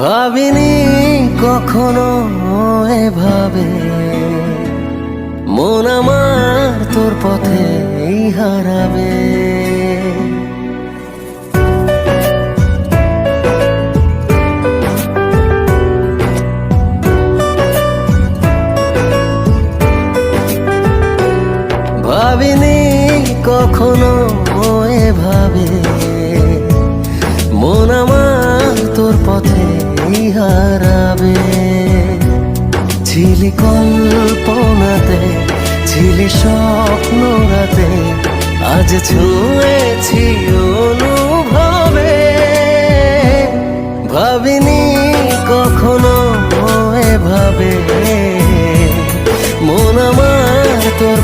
ভাবিনি কখনো এভাবে। মন আমার তোর পথে হারাবে। ভাবিনি কখনো এভাবে। হারাবে ছিলি কল্পনাতে, ছিলি স্বপ্ন রাতে আজ ছুঁয়েছি অনুভবে। ভাবিনি কখনো এভাবে। মন আমার তোর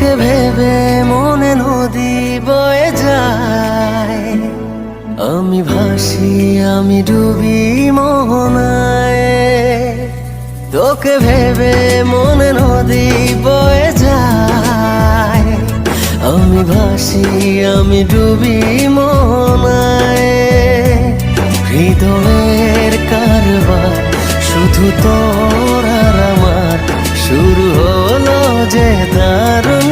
তোকে ভেবে মনে নদী বয়ে যায়। আমি ভাসি, আমি ডুবি মোহনায়। তোকে ভেবে মনে নদী বয়ে যায়। আমি ভাসি, আমি ডুবি মোহনায়। হৃদয়ের কারবার শুধু তোর আমার। শুরু হলো যে দারুণ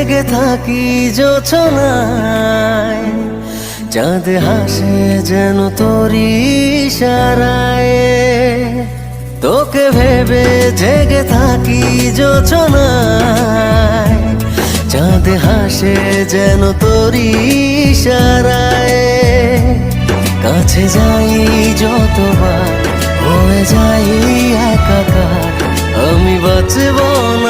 জেগে থাকি জোছনায়। চাঁদ হাসে যেন তোরি সারায় তোকে ভেবে জেগে থাকি জোছনায়। চাঁদ হাসে যেন তোরি সারায় কাছে যাই যতবার, হয়ে যাই একাকার। আমি বাঁচব না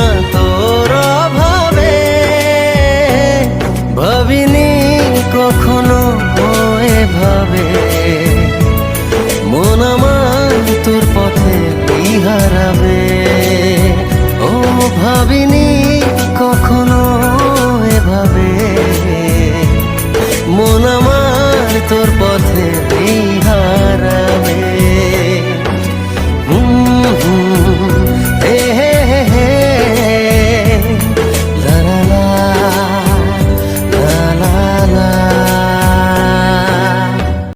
এভাবে